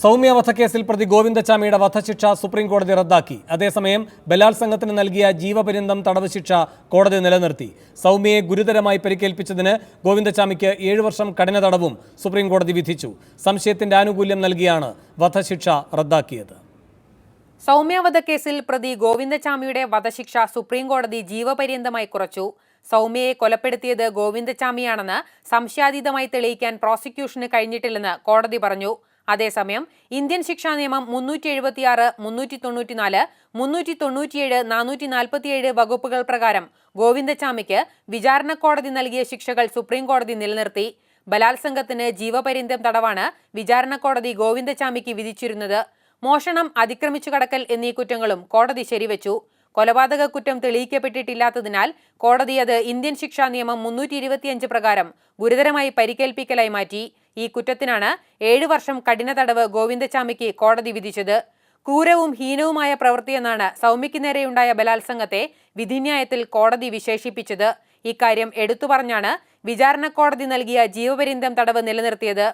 സൗമ്യ വധക്കേസിൽ പ്രതി ഗോവിന്ദച്ചാമിയുടെ വധശിക്ഷ സുപ്രീം കോടതി റദ്ദാക്കി. അതേസമയം ബലാത്സംഗത്തിന് നൽകിയ ജീവപര്യന്തം തടവ് ശിക്ഷ കോടതി നിലനിർത്തി. സൗമ്യയെ ഗുരുതരമായി പരിക്കേൽപ്പിച്ചതിന് ഗോവിന്ദച്ചാമിക്ക് ഏഴു വർഷം കഠിന തടവും സുപ്രീം കോടതി വിധിച്ചു. സംശയത്തിന്റെ ആനുകൂല്യം നൽകിയാണ് വധശിക്ഷ റദ്ദാക്കിയത്. സൗമ്യവധക്കേസിൽ പ്രതി ഗോവിന്ദച്ചാമിയുടെ വധശിക്ഷ സുപ്രീംകോടതി ജീവപര്യന്തമായി കുറച്ചു. സൗമ്യയെ കൊലപ്പെടുത്തിയത് ഗോവിന്ദച്ചാമിയാണെന്ന് സംശയാതീതമായി തെളിയിക്കാൻ പ്രോസിക്യൂഷന് കഴിഞ്ഞിട്ടില്ലെന്ന് കോടതി പറഞ്ഞു. അതേസമയം ഇന്ത്യൻ ശിക്ഷാ നിയമം മുന്നൂറ്റി എഴുപത്തിയാറ് മുന്നൂറ്റി തൊണ്ണൂറ്റിനാല് മുന്നൂറ്റി തൊണ്ണൂറ്റിയേഴ് നാനൂറ്റി നാൽപ്പത്തിയേഴ് വകുപ്പുകൾ പ്രകാരം ഗോവിന്ദചാമിക്ക് വിചാരണ കോടതി നൽകിയ ശിക്ഷകൾ സുപ്രീം കോടതി നിലനിർത്തി. ബലാത്സംഗത്തിന് ജീവപര്യന്തം തടവാണ് വിചാരണ കോടതി ഗോവിന്ദചാമിക്ക് വിധിച്ചിരുന്നത്. മോഷണം അതിക്രമിച്ചു കടക്കൽ എന്നീ കുറ്റങ്ങളും കോടതി ശരിവച്ചു. കൊലപാതക കുറ്റം തെളിയിക്കപ്പെട്ടിട്ടില്ലാത്തതിനാൽ കോടതി അത് ഇന്ത്യൻ ശിക്ഷാ നിയമം മുന്നൂറ്റി പ്രകാരം ഗുരുതരമായി പരിക്കേൽപ്പിക്കലായി മാറ്റി. ഈ കുറ്റത്തിനാണ് ഏഴു വർഷം കഠിന തടവ് ഗോവിന്ദചാമിക്ക് കോടതി വിധിച്ചത്. ക്രൂരവും ഹീനവുമായ പ്രവൃത്തിയെന്നാണ് സൗമ്യയ്ക്ക് നേരെയുണ്ടായ ബലാത്സംഗത്തെ വിധിന്യായത്തിൽ കോടതി വിശേഷിപ്പിച്ചത്. ഇക്കാര്യം എടുത്തു പറഞ്ഞാണ് വിചാരണ കോടതി നൽകിയ ജീവപര്യന്തം തടവ് നിലനിർത്തിയത്.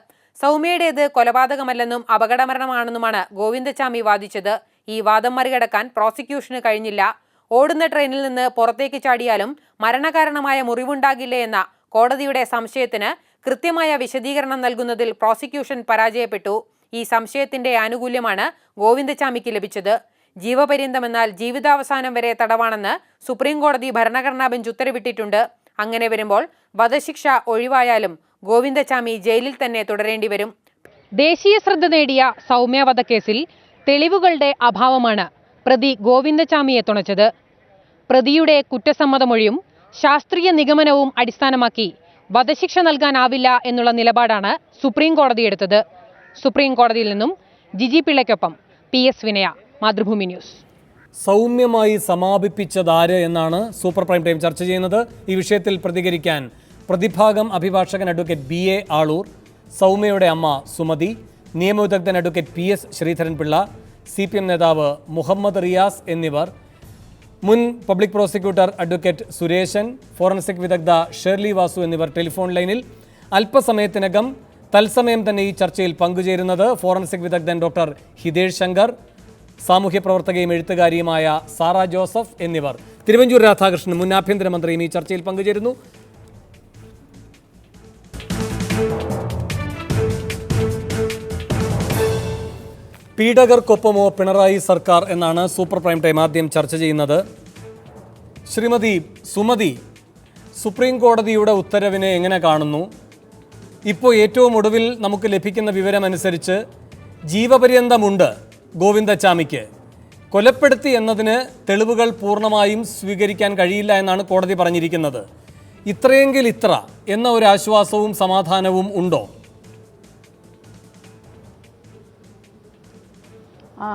സൗമ്യയുടേത് കൊലപാതകമല്ലെന്നും അപകടമരണമാണെന്നുമാണ് ഗോവിന്ദചാമി വാദിച്ചത്. ഈ വാദം മറികടക്കാൻ പ്രോസിക്യൂഷന് കഴിഞ്ഞില്ല. ഓടുന്ന ട്രെയിനിൽ നിന്ന് പുറത്തേക്ക് ചാടിയാലും മരണകാരണമായ മുറിവുണ്ടാകില്ലേ എന്ന കോടതിയുടെ സംശയത്തിന് കൃത്യമായ വിശദീകരണം നൽകുന്നതിൽ പ്രോസിക്യൂഷൻ പരാജയപ്പെട്ടു. ഈ സംശയത്തിന്റെ ആനുകൂല്യമാണ് ഗോവിന്ദചാമിക്ക് ലഭിച്ചത്. ജീവപര്യന്തമെന്നാൽ ജീവിതാവസാനം വരെ തടവാണെന്ന് സുപ്രീംകോടതി ഭരണഘടനാ ബെഞ്ച് ഉത്തരവിട്ടിട്ടുണ്ട്. അങ്ങനെ വരുമ്പോൾ വധശിക്ഷ ഒഴിവായാലും ഗോവിന്ദചാമി ജയിലിൽ തന്നെ തുടരേണ്ടി വരും. ദേശീയ ശ്രദ്ധ നേടിയ സൗമ്യ വധക്കേസിൽ തെളിവുകളുടെ അഭാവമാണ് പ്രതി ഗോവിന്ദചാമിയെ തുണച്ചത്. പ്രതിയുടെ കുറ്റസമ്മതമൊഴിയും ശാസ്ത്രീയ നിഗമനവും അടിസ്ഥാനമാക്കി വധശിക്ഷ നൽകാനാവില്ല എന്നുള്ള നിലപാടാണ് സുപ്രീം കോടതി എടുത്തത്. സുപ്രീം കോടതിയിൽ നിന്നും ജിജി പിള്ളയ്ക്കൊപ്പം പി എസ് വിനയ മാതൃഭൂമി ന്യൂസ്. സൗമ്യമായി സമാപിപ്പിച്ചതാര് എന്നാണ് സൂപ്പർ പ്രൈം ടൈം ചർച്ച ചെയ്യുന്നത്. ഈ വിഷയത്തിൽ പ്രതികരിക്കാൻ പ്രതിഭാഗം അഭിഭാഷകൻ അഡ്വക്കേറ്റ് ബി എ ആളൂർ സൗമ്യയുടെ അമ്മ Sumathi നിയമവിദഗ്ധൻ advocate P S Sreedharan Pillai C P M നേതാവ് മുഹമ്മദ് റിയാസ് എന്നിവർ മുൻ public prosecutor advocate Suresan forensic വിദഗ്ധ ഷേർലി വാസു എന്നിവർ ടെലിഫോൺ ലൈനിൽ അല്പസമയത്തിനകം തത്സമയം തന്നെ ഈ ചർച്ചയിൽ പങ്കുചേരുന്നത് ഫോറൻസിക് വിദഗ്ധൻ ഡോക്ടർ ഹിതേഷ് ശങ്കർ സാമൂഹ്യ പ്രവർത്തകയും എഴുത്തുകാരിയുമായ സാറ ജോസഫ് എന്നിവർ. തിരുവഞ്ചൂർ രാധാകൃഷ്ണൻ മുൻ ആഭ്യന്തരമന്ത്രിയും ഈ ചർച്ചയിൽ പങ്കുചേരുന്നു. പീഡകർക്കൊപ്പമോ പിണറായി സർക്കാർ എന്നാണ് സൂപ്പർ പ്രൈം ടൈം ആദ്യം ചർച്ച ചെയ്യുന്നത്. ശ്രീമതി സുമതി സുപ്രീം കോടതിയുടെ ഉത്തരവിനെ എങ്ങനെ കാണുന്നു? ഇപ്പോൾ ഏറ്റവും ഒടുവിൽ നമുക്ക് ലഭിക്കുന്ന വിവരമനുസരിച്ച് ജീവപര്യന്തമുണ്ട് ഗോവിന്ദച്ചാമിക്ക്. കൊലപ്പെടുത്തി എന്നതിന് തെളിവുകൾ പൂർണമായും സ്വീകരിക്കാൻ കഴിയില്ല എന്നാണ് കോടതി പറഞ്ഞിരിക്കുന്നത്. ഇത്രയെങ്കിൽ ഇത്ര എന്ന ഒരു ആശ്വാസവും സമാധാനവും ഉണ്ടോ? ആ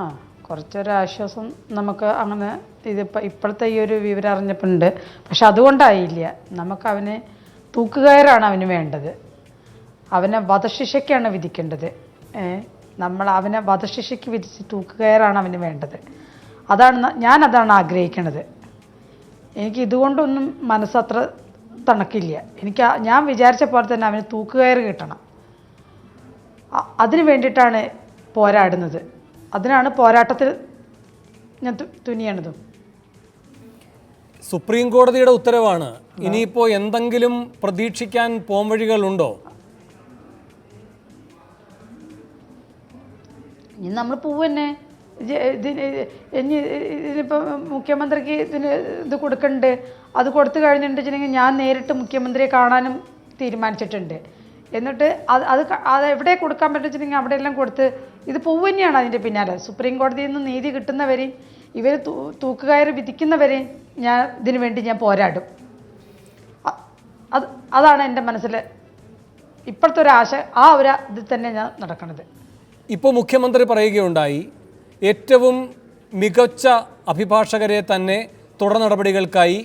കുറച്ചൊരു ആശ്വാസം നമുക്ക് അങ്ങനെ ഇതിപ്പോൾ ഇപ്പോഴത്തെ ഈ ഒരു വിവരം അറിഞ്ഞപ്പോണ്ട് പക്ഷെ അതുകൊണ്ടായില്ല. നമുക്ക് അവന് തൂക്കുകയറാണ് അവന് വേണ്ടത്. അവനെ വധശിക്ഷയ്ക്കാണ് വിധിക്കേണ്ടത്. നമ്മൾ അവനെ വധശിക്ഷയ്ക്ക് വിധിച്ച് തൂക്കുകയറാണ് അവന് വേണ്ടത്. അതാണ് ഞാൻ അതാണ് ആഗ്രഹിക്കുന്നത് എനിക്ക് ഇതുകൊണ്ടൊന്നും മനസ്സത്ര തണക്കില്ല. എനിക്ക് ഞാൻ വിചാരിച്ച പോലെ തന്നെ അവന് തൂക്കുകയറ് കിട്ടണം. അതിന് വേണ്ടിയിട്ടാണ് പോരാടുന്നത്. അതിനാണ് പോരാട്ടത്തിൽ ഞാൻ തുനിയണത് സുപ്രീം കോടതിയുടെ ഉത്തരവാണ്. ഇനിയിപ്പോൾ എന്തെങ്കിലും പ്രതീക്ഷിക്കാൻ പോംവഴികളുണ്ടോ ഇനി നമ്മൾ പൂവ് തന്നെ. ഇനി ഇതിനിപ്പോൾ മുഖ്യമന്ത്രിക്ക് ഇതിന് ഇത് കൊടുക്കണ്ട്. അത് കൊടുത്തു കഴിഞ്ഞിട്ടുണ്ടെങ്കിൽ ഞാൻ നേരിട്ട് മുഖ്യമന്ത്രിയെ കാണാനും തീരുമാനിച്ചിട്ടുണ്ട്. എന്നിട്ട് അത് അത് അത് എവിടെ കൊടുക്കാൻ പറ്റുന്ന അവിടെ എല്ലാം കൊടുത്ത് ഇത് പൂവ് തന്നെയാണ് അതിന്റെ പിന്നാലെ. സുപ്രീം കോടതിയിൽ നിന്ന് നീതി കിട്ടുന്നവരെയും ഇവർ തൂക്കുകയറ് വിധിക്കുന്നവരെയും ഞാൻ ഇതിനു വേണ്ടി ഞാൻ പോരാടും. അത് അതാണ് എന്റെ മനസ്സിൽ ഇപ്പോഴത്തെ ഒരു ആശ ആ ഒരു ഇതിൽ തന്നെ ഞാൻ നടക്കണത്. ഇപ്പോൾ മുഖ്യമന്ത്രി പറയുകയുണ്ടായി ഏറ്റവും മികച്ച അഭിഭാഷകരെ തന്നെ തുടർ നടപടികൾക്കായി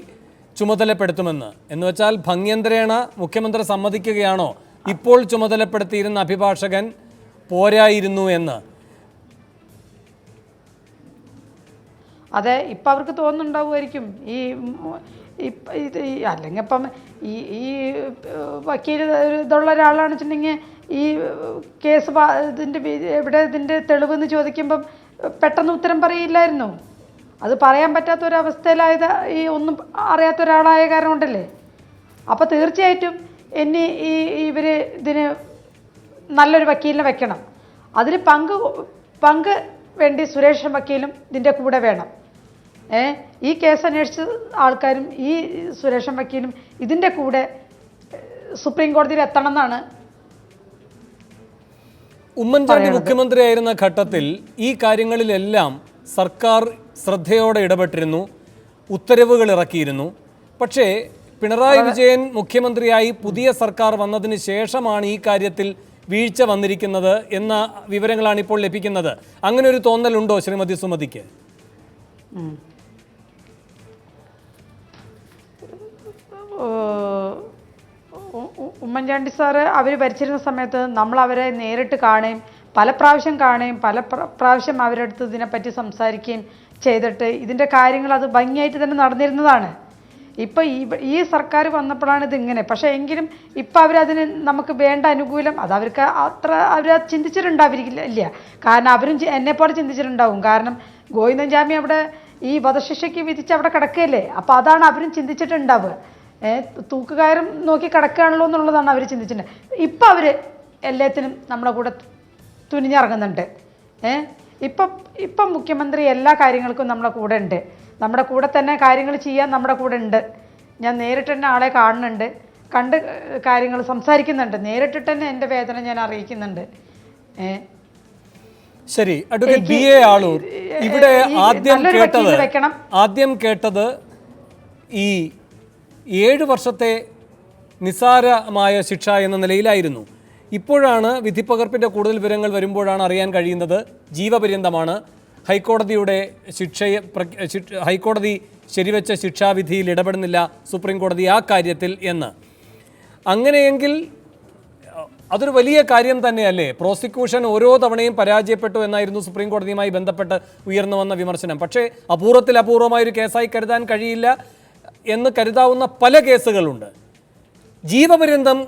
ചുമതലപ്പെടുത്തുമെന്ന്. എന്നുവെച്ചാൽ ഭംഗ്യന്തരേണ മുഖ്യമന്ത്രി സമ്മതിക്കുകയാണോ? ഇപ്പോൾ ചുമതലപ്പെടുത്തിയിരുന്ന അഭിഭാഷകൻ പോരായിരുന്നു എന്ന്. അതെ ഇപ്പം അവർക്ക് തോന്നുന്നുണ്ടാവുമായിരിക്കും. ഈ ഈ അല്ലെങ്കിൽ ഇപ്പം ഈ ഈ വക്കീൽ ഇതുള്ള ഒരാളാണെന്ന് വെച്ചിട്ടുണ്ടെങ്കിൽ ഈ കേസ് ഇതിന്റെ എവിടെ ഇതിന്റെ തെളിവെന്ന് ചോദിക്കുമ്പം പെട്ടെന്ന് ഉത്തരം പറയില്ലായിരുന്നു. അത് പറയാൻ പറ്റാത്ത ഒരവസ്ഥയിലായത് ഈ ഒന്നും അറിയാത്ത ഒരാളായ കാരണം കൊണ്ടല്ലേ? അപ്പോൾ തീർച്ചയായിട്ടും ഇനി ഈ ഇവർ ഇതിന് നല്ലൊരു വക്കീലിനെ വെക്കണം. അതിൽ പങ്ക് പങ്ക് വേണ്ടി സുരേഷ് വക്കീലും ഇതിന്റെ കൂടെ വേണം. ഏ? ഈ കേസ് അന്വേഷിച്ച ആൾക്കാരും ഈ സുരേഷൻ വക്കീലും ഇതിന്റെ കൂടെ സുപ്രീം കോടതിയിൽ എത്തണം എന്നാണ് ഉമ്മൻചാണ്ടി മുഖ്യമന്ത്രിയായിരുന്ന ഘട്ടത്തിൽ ഈ കാര്യങ്ങളിലെല്ലാം സർക്കാർ ശ്രദ്ധയോടെ ഇടപെട്ടിരുന്നു ഉത്തരവുകൾ ഇറക്കിയിരുന്നു. പക്ഷേ പിണറായി വിജയൻ മുഖ്യമന്ത്രിയായി പുതിയ സർക്കാർ വന്നതിന് ശേഷമാണ് ഈ കാര്യത്തിൽ വീഴ്ച വന്നിരിക്കുന്നത് എന്ന വിവരങ്ങളാണ് ഇപ്പോൾ ലഭിക്കുന്നത്. അങ്ങനെ ഒരു തോന്നലുണ്ടോ ശ്രീമതി സുമതിക്ക്? ഉമ്മൻചാണ്ടി സാറ് അവർ ഭരിച്ചിരുന്ന സമയത്ത് നമ്മൾ അവരെ നേരിട്ട് കാണുകയും പല പ്രാവശ്യം കാണുകയും പല പ്രാവശ്യം അവരെടുത്ത് ഇതിനെപ്പറ്റി സംസാരിക്കുകയും ചെയ്തിട്ട് ഇതിന്റെ കാര്യങ്ങൾ അത് ഭംഗിയായിട്ട് തന്നെ നടന്നിരുന്നതാണ്. ഇപ്പം ഈ ഈ സർക്കാർ വന്നപ്പോഴാണ് ഇതിങ്ങനെ. പക്ഷേ എങ്കിലും ഇപ്പം അവരതിന് നമുക്ക് വേണ്ട അനുകൂലം അത് അവർക്ക് അത്ര അവർ ചിന്തിച്ചിട്ടുണ്ടാവില്ല ഇല്ല. കാരണം അവരും എന്നെപ്പോലെ ചിന്തിച്ചിട്ടുണ്ടാവും. കാരണം ഗോവിന്ദൻ ജാമ്യം അവിടെ ഈ വധശിക്ഷയ്ക്ക് വിധിച്ച് അവിടെ കിടക്കുകയല്ലേ അപ്പോൾ അതാണ് അവരും ചിന്തിച്ചിട്ടുണ്ടാവുക. തൂക്കുകയറും നോക്കി കിടക്കുകയാണല്ലോ എന്നുള്ളതാണ് അവർ ചിന്തിച്ചിട്ടുണ്ട് ഇപ്പം അവർ എല്ലാത്തിനും നമ്മുടെ കൂടെ തുനിഞ്ഞിറങ്ങുന്നുണ്ട്. ഏ ഇപ്പം ഇപ്പം മുഖ്യമന്ത്രി എല്ലാ കാര്യങ്ങൾക്കും നമ്മുടെ കൂടെ ഉണ്ട്. നമ്മുടെ കൂടെ തന്നെ കാര്യങ്ങൾ ചെയ്യാൻ നമ്മുടെ കൂടെ ഉണ്ട്. ഞാൻ നേരിട്ട് തന്നെ ആളെ കാണുന്നുണ്ട്. കണ്ട് കാര്യങ്ങൾ സംസാരിക്കുന്നുണ്ട്. നേരിട്ടിട്ട് തന്നെ എന്റെ വേദന ഞാൻ അറിയിക്കുന്നുണ്ട്. ശരി അഡ്വക്കേറ്റ് ബി എ ആളൂർ. ഇവിടെ ആദ്യം കേട്ടത് ആദ്യം കേട്ടത് ഈ ഏഴ് വർഷത്തെ നിസ്സാരമായ ശിക്ഷ എന്ന നിലയിലായിരുന്നു. ഇപ്പോഴാണ് വിധിപ്പകർപ്പിന്റെ കൂടുതൽ വിവരങ്ങൾ വരുമ്പോഴാണ് അറിയാൻ കഴിയുന്നത്. ജീവപര്യന്തമാണ്. ഹൈക്കോടതിയുടെ ശിക്ഷയെ ഹൈക്കോടതി ശരിവെച്ച ശിക്ഷാവിധിയിൽ ഇടപെടുന്നില്ല സുപ്രീം കോടതി ആ കാര്യത്തിൽ എന്ന്. അങ്ങനെയെങ്കിൽ അതൊരു വലിയ കാര്യം തന്നെയല്ലേ? പ്രോസിക്യൂഷൻ ഓരോ തവണയും പരാജയപ്പെട്ടു എന്നായിരുന്നു സുപ്രീം കോടതിയുമായി ബന്ധപ്പെട്ട് ഉയർന്നു വന്ന വിമർശനം. പക്ഷേ അപൂർവത്തിൽ അപൂർവമായ ഒരു കേസായി കരുതാൻ കഴിയില്ല എന്ന് കരുതാവുന്ന പല കേസുകളുണ്ട്. ജീവപര്യന്തം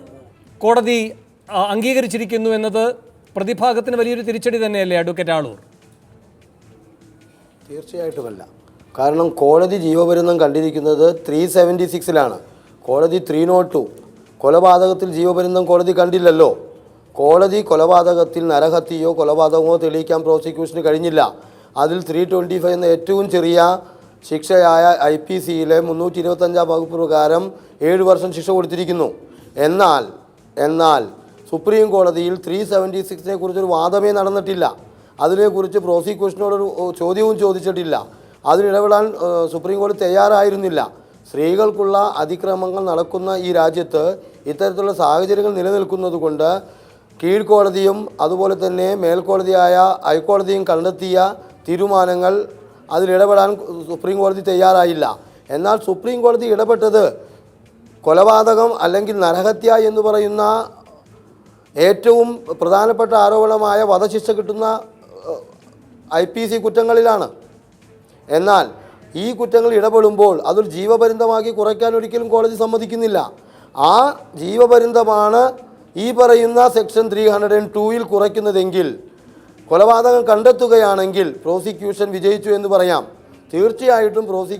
കോടതി അംഗീകരിച്ചിരിക്കുന്നു എന്നത് പ്രതിഭാഗത്തിന് വലിയൊരു തിരിച്ചടി തന്നെയല്ലേ അഡ്വക്കേറ്റ് ആളൂർ? തീർച്ചയായിട്ടുമല്ല. കാരണം കോടതി ജീവപര്യന്തം കണ്ടിരിക്കുന്നത് ത്രീ സെവന്റി സിക്സിലാണ് കോടതി ത്രീ നോട്ട് ടു കൊലപാതകത്തിൽ ജീവപര്യന്തം കോടതി കണ്ടില്ലല്ലോ. കോടതി കൊലപാതകത്തിൽ നരഹത്യയോ കൊലപാതകമോ തെളിയിക്കാൻ പ്രോസിക്യൂഷന് കഴിഞ്ഞില്ല. അതിൽ ത്രീ ട്വന്റി ഫൈവ് എന്ന ഏറ്റവും ചെറിയ ശിക്ഷയായ ഐ പി സിയിലെ മുന്നൂറ്റി ഇരുപത്തഞ്ചാം വകുപ്പ് പ്രകാരം ഏഴ് വർഷം ശിക്ഷ കൊടുത്തിരിക്കുന്നു. എന്നാൽ എന്നാൽ സുപ്രീം കോടതിയിൽ ത്രീ സെവന്റി സിക്സിനെ കുറിച്ചൊരു വാദമേ നടന്നിട്ടില്ല. അതിനെക്കുറിച്ച് പ്രോസിക്യൂഷനോടൊരു ചോദ്യവും ചോദിച്ചിട്ടില്ല. അതിനിടപെടാൻ സുപ്രീം കോടതി തയ്യാറായിരുന്നില്ല. സ്ത്രീകൾക്കുള്ള അതിക്രമങ്ങൾ നടക്കുന്ന ഈ രാജ്യത്ത് ഇത്തരത്തിലുള്ള സാഹചര്യങ്ങൾ നിലനിൽക്കുന്നത് കൊണ്ട് കീഴ്ക്കോടതിയും അതുപോലെ തന്നെ മേൽക്കോടതിയായ ഹൈക്കോടതിയും കണ്ടെത്തിയ തീരുമാനങ്ങൾ അതിലിടപെടാൻ സുപ്രീം കോടതി തയ്യാറായില്ല. എന്നാൽ സുപ്രീം കോടതി ഇടപെട്ടത് കൊലപാതകം അല്ലെങ്കിൽ നരഹത്യ എന്ന് പറയുന്ന ഏറ്റവും പ്രധാനപ്പെട്ട ആരോപണമായ വധശിക്ഷ കിട്ടുന്ന ഐ പി സി കുറ്റങ്ങളിലാണ്. എന്നാൽ ഈ കുറ്റങ്ങൾ ഇടപെടുമ്പോൾ അതൊരു ജീവപര്യന്തമാക്കി കുറയ്ക്കാൻ ഒരിക്കലും കോടതി സമ്മതിക്കുന്നില്ല. ആ ജീവപര്യന്തമാണ് ഈ പറയുന്ന സെക്ഷൻ ത്രീ ഹൺഡ്രഡ് ആൻഡ് ടൂയിൽ കുറയ്ക്കുന്നതെങ്കിൽ കൊലപാതകം കണ്ടെത്തുകയാണെങ്കിൽ പ്രോസിക്യൂഷൻ വിജയിച്ചു എന്ന് പറയാം. തീർച്ചയായിട്ടും പ്രോസിക്യൂ